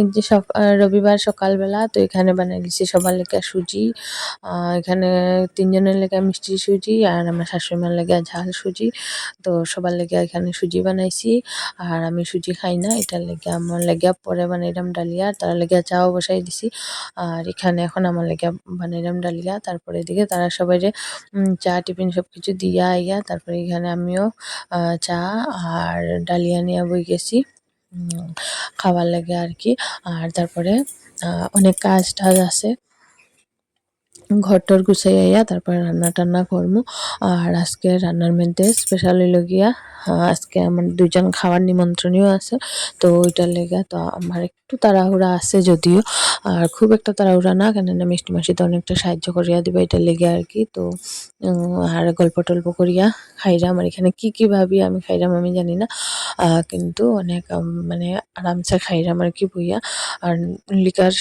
এই যে রবিবার সকালবেলা তো এখানে বানিয়ে দিচ্ছি সবার লেগে সুজি। এখানে তিনজনের লেগে মিষ্টি সুজি আর আমার শাশুড়িমার লেগে ঝাল সুজি। তো সবার লেগে এখানে সুজি বানাইছি। আর আমি সুজি খাই না, এটার লেগে আমার লেগে পরে বানাইলাম ডালিয়া, তার লেগে চাও বসাই দিছি। আর এখানে এখন আমার লেগে বানাইলাম ডালিয়া, তারপরে এদিকে তারা সবাই যে চা, টিফিন সব কিছু দিয়া আইয়া তারপরে এখানে আমিও চা আর ডালিয়া নিয়ে বই গেছি। খাবার লাগে আর কি। আর তারপরে অনেক কাজ টাজ আছে। ঘর টর গুছাইয়া তারপরে রান্না টান্না করব আর আজকে রান্নার মধ্যে স্পেশাল হইল গিয়া আজকে আমার দুজন খাওয়ার নিমন্ত্রণীয় আছে, তো ওইটার লেগে তো আমার একটু তাড়াহুড়া আছে যদিও। আর খুব একটা তাড়াহুড়া না, কেননা মিষ্টি মাসিতে অনেকটা সাহায্য করিয়া দিবে এটার লেগে আর কি, তো আর গল্প টল্প করিয়া খাইরাম আর এখানে কি কি ভাবি আমি খাইরাম আমি জানি না কিন্তু অনেক মানে আরামসে খাইরাম আর কি বইয়া। আর লিকার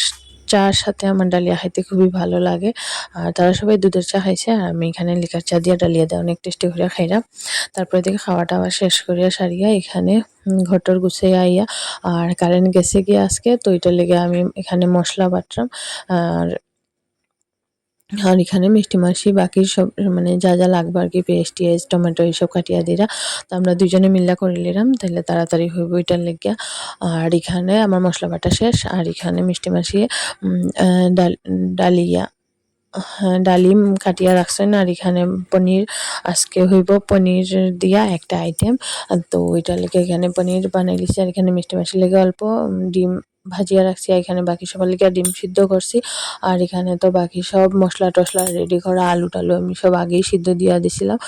চার সাথে আমার ডালিয়া খাইতে খুবই ভালো লাগে। আর তারা সবাই দুধের চা খাইছে, আর আমি এখানে লিকার চা দিয়ে ডালিয়া দেয় অনেক টেস্টি করে খাইলাম। তারপরে দেখে খাওয়া টাওয়া শেষ করিয়া সারিয়া এখানে ঘটর গুছিয়ে আইয়া, আর কারেন্ট গেছে গিয়ে আজকে, তো এটা লেগে আমি এখানে মশলা বাটলাম আর আর এখানে মিষ্টি মাসি বাকি সব মানে যা যা লাগবে আর কি পেঁয়াজ টিয়াজ টমেটো এইসব কাটিয়া দিরা। তো আমরা দুজনে মিল্লা করে নিলাম তাহলে তাড়াতাড়ি হইব ওইটার লেগে। আর এখানে আমার মশলা বাটা শেষ আর এখানে মিষ্টি মাসি ডাল ডালিয়া হ্যাঁ, ডালিম কাটিয়া রাখছেন। আর এখানে পনির আজকে হইব পনির দিয়া একটা আইটেম তো ওইটার লেগে এখানে পনির বানাই দিছি আর এখানে মিষ্টি মাসি লেগে অল্প ডিম ভাজিয়া রাখছি এখানে বাকি সবার লিগে ডিম সিদ্ধ করছি। আর এখানে তো বাকি সব মশলা টশলা রেডি করা, আলু টালু আমি সব আগেই সিদ্ধ দিয়া দিছিলাম।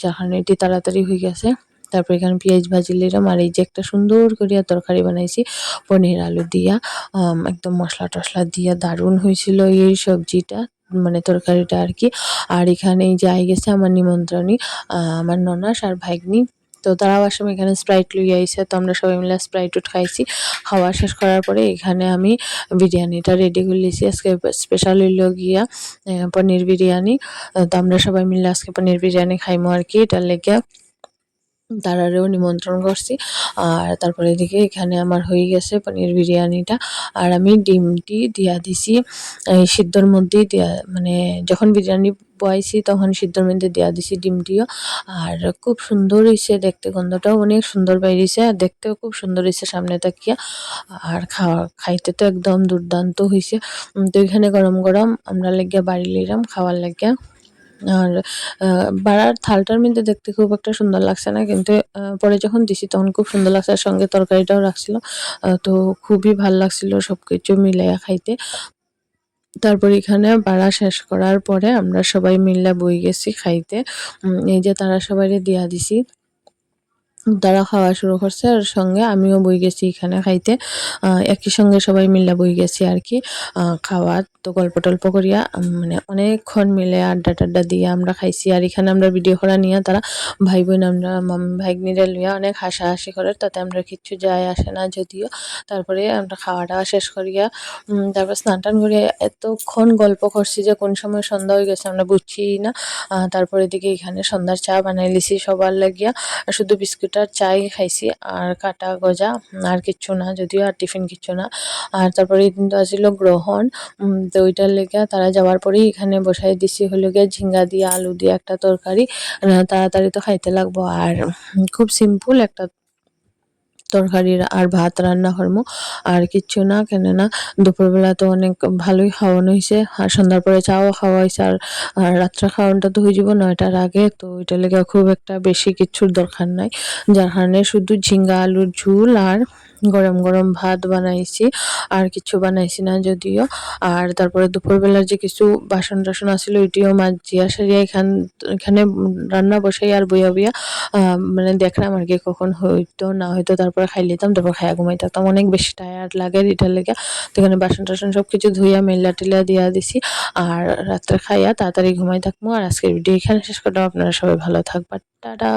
যার এটি তাড়াতাড়ি হয়ে গেছে। তারপর এখানে পেঁয়াজ ভাজি নিলাম, আর এই যে একটা সুন্দর করিয়া তরকারি বানাইছি, পনির আলু দিয়া। একদম মশলা টশলা দিয়া দারুণ হয়েছিল এই সবজিটা মানে তরকারিটা আর কি। আর এখানে যে আই গেছে আমার নিমন্ত্রণী আমার ননাস আর ভাগ্নি। তো তারা আবার সময় এখানে স্প্রাইট লইয়া আইসে তো আমরা সবাই মিলে স্প্রাইট উঠ খাইছি। খাওয়া শেষ করার পরে এখানে আমি বিরিয়ানিটা রেডি করে লিছি আজকে স্পেশাল হইল গিয়া পনির বিরিয়ানি। তো আমরা সবাই মিলে আজকে পনির বিরিয়ানি খাইমো আর কি এটার লেগে তারারেও নিমন্ত্রণ করছি। আর তারপরে এদিকে এখানে আমার হয়ে গেছে পনির বিরিয়ানিটা। আর আমি ডিমটি দিয়া দিছি। সিদ্ধর মধ্যেই দেওয়া মানে যখন বিরিয়ানি বয়াইছি তখন সিদ্ধর মধ্যে দেওয়া দিছি ডিমটিও আর খুব সুন্দর হয়েছে দেখতে, গন্ধটাও অনেক সুন্দর বাইরেছে আর দেখতেও খুব সুন্দর হয়েছে সামনে তাকিয়া। আর খাওয়া, খাইতে তো একদম দুর্দান্ত হয়েছে তো এখানে গরম গরম আমরা লেগিয়া বাড়ি লইলাম খাওয়ার লাগিয়া। আর বাড়ার থালটার মধ্যে দেখতে খুব একটা সুন্দর লাগছে না, কিন্তু পরে যখন দিছি তখন খুব সুন্দর লাগছে আর সঙ্গে তরকারিটাও রাখছিল। তো খুবই ভালো লাগছিল সব কিছু মিলাইয়া খাইতে। তারপর এখানে বাড়া শেষ করার পরে আমরা সবাই মিল্লা বই গেছি খাইতে। এই যে তারা সবাই দিয়া দিছি। তারা খাওয়া শুরু করছে। আর সঙ্গে আমিও বই গেছি এখানে খাইতে। একই সঙ্গে সবাই মিলে বই গেছি আর কি। খাওয়া তো গল্প টল্প করিয়া মানে অনেকক্ষণ মিলে আড্ডা টাড্ডা দিয়ে আমরা খাইছি। আর এখানে আমরা ভিডিও করা নিয়ে তারা ভাই বোন আমরা ভাগ্নিরা লইয়া অনেক হাসাহাসি করে। তাতে আমরা কিচ্ছু যায় আসে না যদিও। তারপরে আমরা খাওয়া দাওয়া শেষ করিয়া তারপর স্নান টান করিয়া এতক্ষণ গল্প করছি যে কোন সময় সন্ধ্যা হয়ে গেছে আমরা বুঝছি না। তারপরে দিকে এখানে সন্ধ্যার চা বানাই লিছি সবার লাগিয়া। শুধু বিস্কুট দুটার চাই খাইছি, আর কাটা গজা, আর কিচ্ছু না, যদিও আর টিফিন কিচ্ছু না। আর তারপরে এই দিন তো আসছিল গ্রহণ তো ওইটার লেগে তারা যাওয়ার পরেই এখানে বসাই দিছি হলো গিয়ে ঝিঙ্গা দিয়ে, আলু দিয়ে একটা তরকারি। তাড়াতাড়ি তো খাইতে লাগবো। আর খুব সিম্পল একটা তরকারি আর ভাত রান্না করব আর কিচ্ছু না, কেননা দুপুরবেলা তো অনেক ভালোই খাওয়ানো হয়েছে আর সন্ধ্যার পরে চাও খাওয়া হয়েছে আর রাত্রে খাওয়ানটা তো হয়ে যাব নয়টার আগে, তো ওইটা লেগে খুব একটা বেশি কিচ্ছুর দরকার নাই। যার কারণে শুধু ঝিঙ্গা, আলুর ঝুল আর গরম গরম ভাত বানাইছি, আর কিছু বানাইছি না যদিও। আর তারপরে দুপুরবেলার যে কিছু বাসন টাসন আসলে ওইটিও মাজিয়া সারিয়া এখান, এখানে রান্না বসাই আর বইয়া বইয়া মানে দেখলাম আর কি কখন হইতো না হইতো, তারপরে খাই লিতাম, তারপর খাইয়া ঘুমাই থাকতাম। অনেক বেশি টায়ার্ড লাগে এটার লেগে। তো এখানে বাসন টাসন সব কিছু ধুইয়া মেলা টেলা দিয়া দিছি, আর রাত্রে খাইয়া তাড়াতাড়ি ঘুমাই থাকব আর আজকের ভিডিও এখানে শেষ করলাম। আপনারা সবাই ভালো থাকবার টাটা।